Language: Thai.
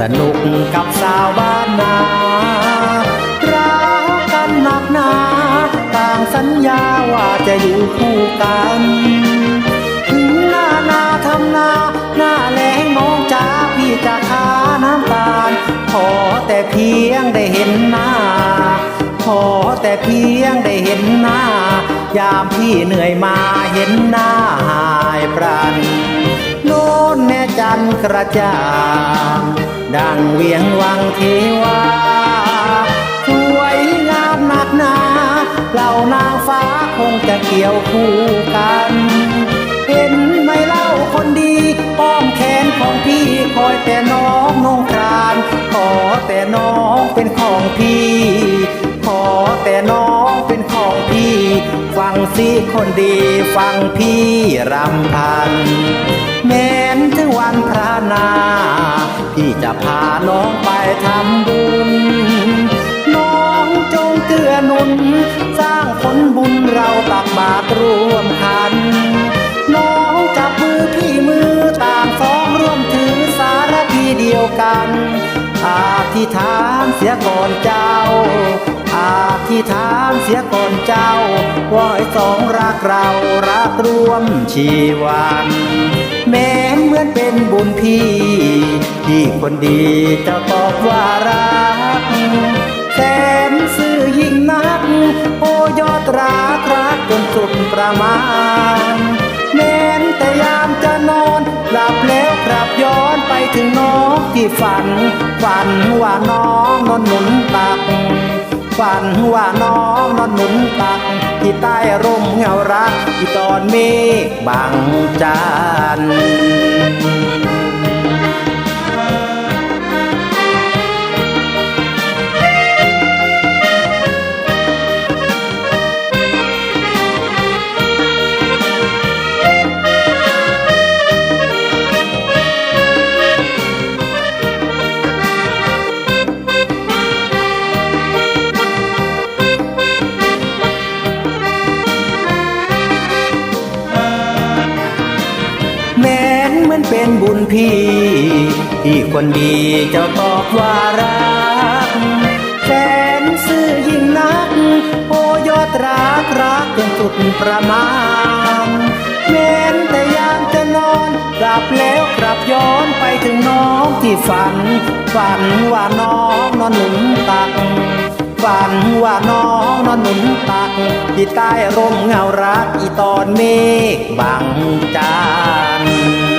สนุกกับสาวบ้านนารักกันหนักหนา ต่างสัญญาว่าจะอยู่คู่กันถึงหน้านาทำนา หน้าแล้งน้องจ้าพี่จะคาน้ำตาล ขอแต่เพียงได้เห็นหน้า ขอแต่เพียงได้เห็นหน้ายามพี่เหนื่อยมาเห็นหน้าหายปรัน จันกระจ่างดังเวียงวังเทวาสวยงามหนักหนาเหล่านางฟ้าคงจะเกี่ยวคู่กัน เห็นไหมเล่าคนดีอ้อมแขนของพี่คอยแต่น้องนงครานขอแต่น้องเป็นของพี่ ขอแต่น้องเป็นของพี่ ฟังสิคนดีฟังพี่รำพัน วันพระนา พี่จะพาน้องไปทำ กันอธิษฐานเสียก่อนเจ้าอธิษฐานเสียก่อนเจ้าว่าให้สองรักเรารักรวมชีวันแม้เหมือนเป็นบุญพี่ที่คนดีจ้าตอบว่ารักแสนซื่อยิ่งนัก โอยอดรักรักจนสุดประมาณ ที่ฝัน ฝันว่าน้องนอนหนุนตัก ฝันว่าน้องนอนหนุนตัก ที่ใต้ร่มเงารักที่ตอนเมฆบังจันทร์ เป็นบุญพี่ ที่คนดีเจ้าตอบว่ารักแสนซื่อยิ่งนัก โอยอดรักรักจนสุดประมาณแม้นแต่ยามจะนอนกลับแล้วกลับย้อนไปถึงน้องที่ฝัน ฝันว่าน้องนอนหนุนตักฝันว่าน้องนอนหนุนตักที่ใต้ร่มเงารักอีตอนเมฆบังจัน